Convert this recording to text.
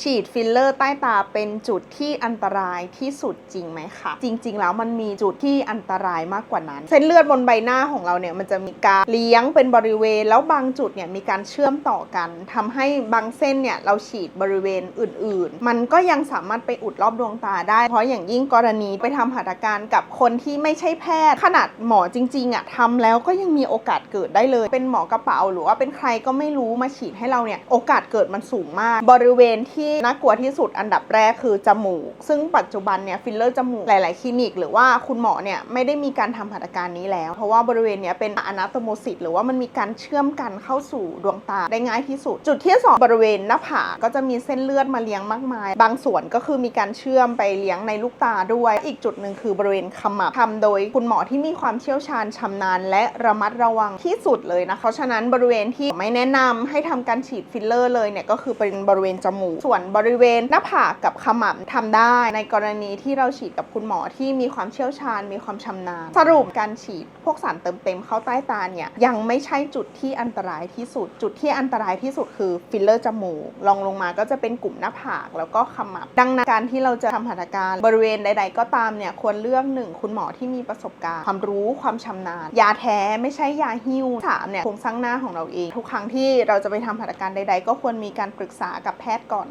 ฉีดฟิลเลอร์ใต้ตาเป็นจุดที่อันตรายที่สุดจริงไหมคะ จริง ๆ แล้วมันมีจุดที่อันตรายมากกว่านั้น เส้นเลือดบนใบหน้าของเราเนี่ยมันจะมีการเลี้ยงเป็นบริเวณ แล้วบางจุดเนี่ยมีการเชื่อมต่อกันทำให้บางเส้นเนี่ยเราฉีดบริเวณอื่น ๆ มันก็ยังสามารถไปอุดรอบดวงตาได้ เพราะอย่างยิ่งกรณีไปทำหัตถการกับคนที่ไม่ใช่แพทย์ ขนาดหมอจริง ๆอะทำแล้วก็ยังมีโอกาสเกิดได้เลย เป็นหมอกระเป๋าหรือว่าเป็นใครก็ไม่รู้มาฉีดให้เราเนี่ยโอกาสเกิดมันสูงมาก บริเวณที่ที่น่ากลัวที่สุดอันดับแรกคือจมูก ซึ่งปัจจุบันเนี่ยฟิลเลอร์จมูกหลาย ๆ คลินิก หรือว่าคุณหมอเนี่ยไม่ได้มีการทำหัตถการนี้แล้ว เพราะว่าบริเวณเนี้ยเป็นอนาโตโมซิสหรือว่ามันมีการเชื่อมกันเข้าสู่ดวงตาได้ง่ายที่สุด จุดที่สองบริเวณหน้าผากก็จะมีเส้นเลือดมาเลี้ยงมากมาย บางส่วนก็คือมีการเชื่อมไปเลี้ยงในลูกตาด้วย อีกจุดหนึ่งคือบริเวณขมับทำโดยคุณหมอที่มีความเชี่ยวชาญชำนาญ และระมัดระวังที่สุดเลยนะเพราะฉะนั้นบริเวณที่ไม่แนะนำให้ทำการฉีดฟิลเลอร์เลยเนี่ยก็คือเป็นบริเวณจมูกส่วนบริเวณหน้าผากกับขมับทำได้ ในกรณีที่เราฉีดกับคุณหมอที่มีความเชี่ยวชาญ มีความชำนาญ สรุปการฉีดพวกสารเติมเต็มเข้าใต้ตาเนี่ยยังไม่ใช่จุดที่อันตรายที่สุด จุดที่อันตรายที่สุดคือฟิลเลอร์จมูกลองลงมาก็จะเป็นกลุ่มหน้าผากแล้วก็ขมับ ดังนั้นการที่เราจะทำหัตถการบริเวณใด ๆ ก็ตามเนี่ยควรเลือกหนึ่งคุณหมอที่มีประสบการณ์ ความรู้ความชำนาญ ยาแท้ไม่ใช่ยาหิ้วสามเนี่ยโครงสร้างหน้าของเราเอง ทุกครั้งที่เราจะไปทำหัตถการใด ๆ ก็ควรมีการปรึกษากับแพทย์ก่อน